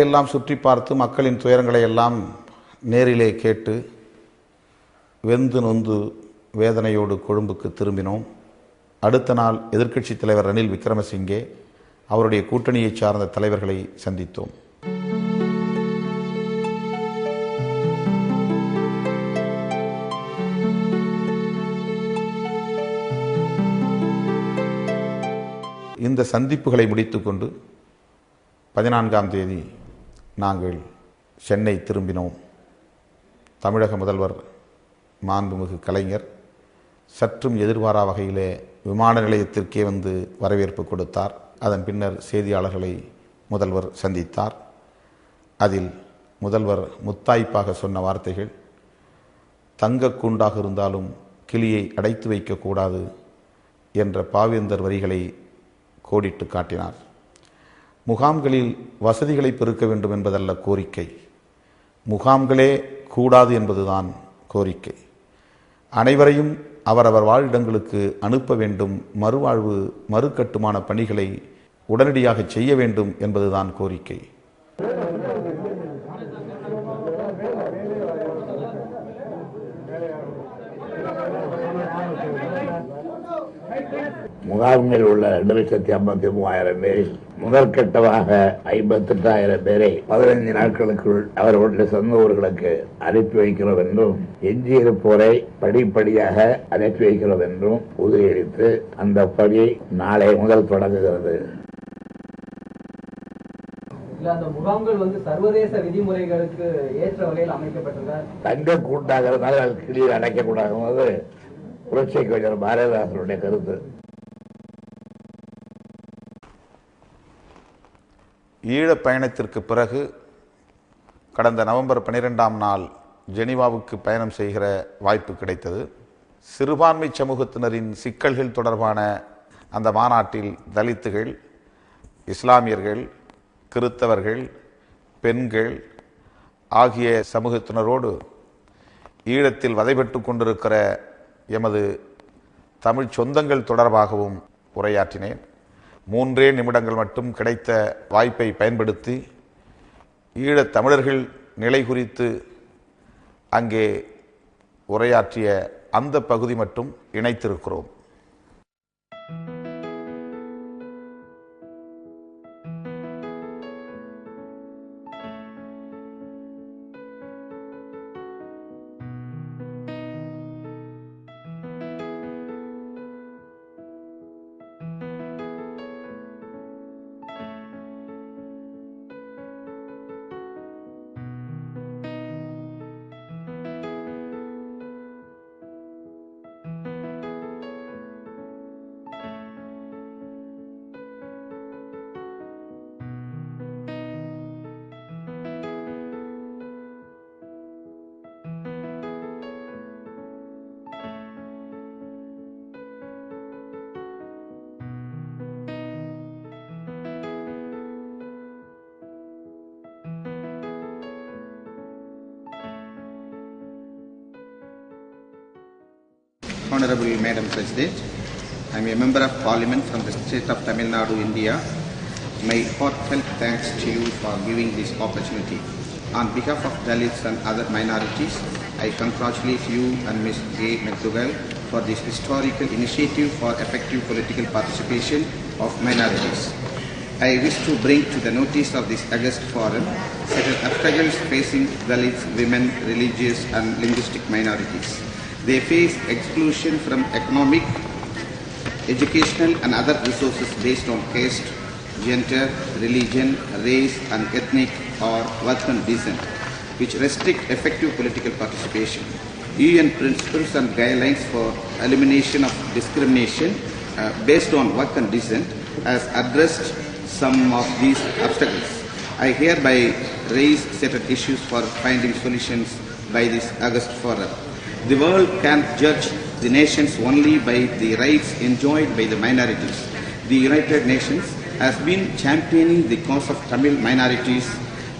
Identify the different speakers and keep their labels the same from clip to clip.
Speaker 1: எல்லாம் சுற்றி பார்த்து மக்களின் துயரங்களை எல்லாம் நேரிலே கேட்டு வெந்து நொந்து வேதனையோடு கொழும்புக்கு திரும்பினோம். அடுத்த நாள் எதிர்க்கட்சித் தலைவர் ரணில் விக்ரமசிங்கே அவருடைய கூட்டணியைச் சார்ந்த தலைவர்களை சந்தித்தோம். இந்த சந்திப்புகளை முடித்துக்கொண்டு பதினான்காம் தேதி நாங்கள் சென்னை திரும்பினோம். தமிழக முதல்வர் மாண்புமிகு கலைஞர் சற்றும் எதிர்பாரா வகையிலே விமான நிலையத்திற்கே வந்து வரவேற்பு கொடுத்தார். அதன் பின்னர் செய்தியாளர்களை முதல்வர் சந்தித்தார். அதில் முதல்வர் முத்தாய்ப்பாக சொன்ன வார்த்தைகள் தங்க கூண்டாக இருந்தாலும் கிளியை அடைத்து வைக்கக்கூடாது என்ற பாவேந்தர் வரிகளை கோடிட்டு காட்டினார். முகாம்களில் வசதிகளை பெருக்க வேண்டும் என்பதல்ல கோரிக்கை. முகாம்களே கூடாது என்பதுதான் கோரிக்கை. அனைவரையும் அவரவர் வாழிடங்களுக்கு அனுப்ப வேண்டும். மறுவாழ்வு மறுகட்டுமான பணிகளை உடனடியாக செய்ய வேண்டும் என்பதுதான் கோரிக்கை.
Speaker 2: முகாமில் உள்ள ரெண்டு லட்சத்தி ஐம்பத்தி மூவாயிரம் பேரில் முதற்கட்டமாக ஐம்பத்தெட்டாயிரம் பேரை பதினைந்து நாட்களுக்குள் அவர்களுடைய சொந்த ஊர்களுக்கு அனுப்பி வைக்கிறோம் என்றும் எஞ்சியிருப்போரை படிப்படியாக அனுப்பி வைக்கிறோம் என்றும் உறுதியளித்து அந்த பணி நாளை முதல் தொடங்குகிறது.
Speaker 3: அந்த முகாம்கள் வந்து சர்வதேச விதிமுறைகளுக்கு ஏற்ற வகையில் அமைக்கப்பட்டதா
Speaker 2: தங்க கூட்டாக இருந்தாலும் அது கிளியில் அடைக்கக்கூடாது. புரட்சி கவிஞர் பாரதிதாசனுடைய கருத்து.
Speaker 1: ஈழப் பயணத்திற்கு பிறகு கடந்த நவம்பர் பன்னிரெண்டாம் நாள் ஜெனிவாவுக்கு பயணம் செய்கிற வாய்ப்பு கிடைத்தது. சிறுபான்மை சமூகத்தினரின் சிக்கல்கள் தொடர்பான அந்த மாநாட்டில் தலித்துகள் இஸ்லாமியர்கள் கிறித்தவர்கள் பெண்கள் ஆகிய சமூகத்தினரோடு ஈழத்தில் வதைபட்டு கொண்டிருக்கிற எமது தமிழ் சொந்தங்கள் தொடர்பாகவும் உரையாற்றினேன். மூன்றே நிமிடங்கள் மட்டும் கிடைத்த வாய்ப்பை பயன்படுத்தி ஈழத் தமிழர்கள் நிலை குறித்து அங்கே உரையாற்றிய அந்த பகுதி மட்டும் இணைத்திருக்கிறோம்.
Speaker 4: Honorable Madam President, I am a member of Parliament from the state of Tamil Nadu, India. My heartfelt thanks to you for giving this opportunity. On behalf of Dalits and other minorities, I congratulate you and Ms. A. McDougall for this historical initiative for effective political participation of minorities. I wish to bring to the notice of this August Forum certain obstacles facing Dalits, women, religious and linguistic minorities. They face exclusion from economic, educational and other resources based on caste, gender, religion, race and ethnic or work and descent, which restrict effective political participation. UN principles and guidelines for elimination of discrimination uh, based on work and descent has addressed some of these obstacles. I hereby raise certain issues for finding solutions by this August Forum. The world can judge the nations only by the rights enjoyed by the minorities. The United Nations has been championing the cause of Tamil minorities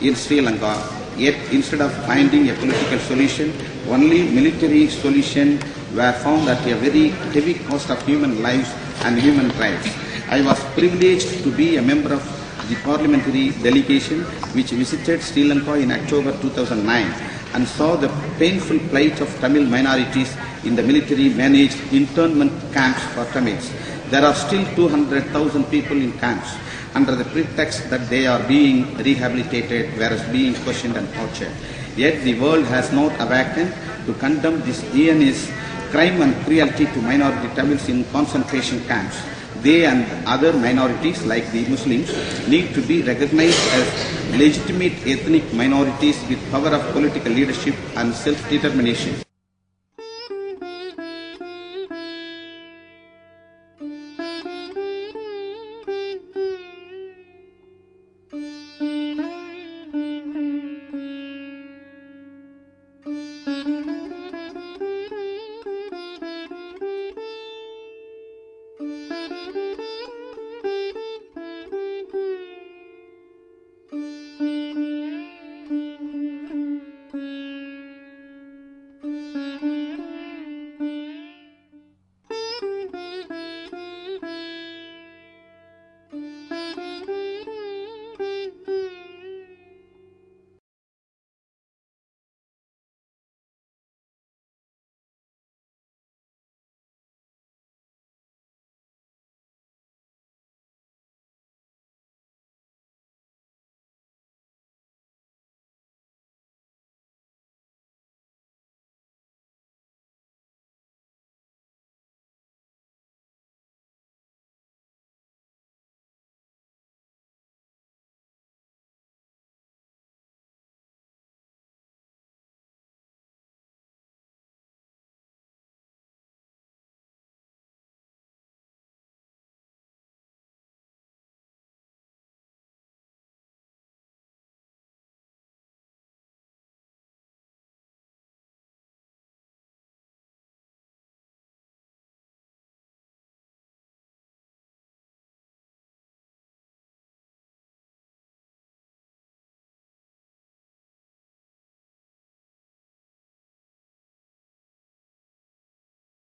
Speaker 4: in Sri Lanka. Yet instead of finding a political solution, only military solution were found at a very heavy cost of human lives and human rights. I was privileged to be a member of
Speaker 1: the parliamentary delegation which visited Sri Lanka in October 2009 and saw the painful plight of Tamil minorities in the military managed internment camps for Tamils. There are still 200,000 people in camps under the pretext that they are being rehabilitated whereas being questioned and tortured. Yet the world has not awakened to condemn this heinous crime and cruelty to minority Tamils in concentration camps. They and other minorities like the Muslims need to be recognized as legitimate ethnic minorities with power of political leadership and self-determination.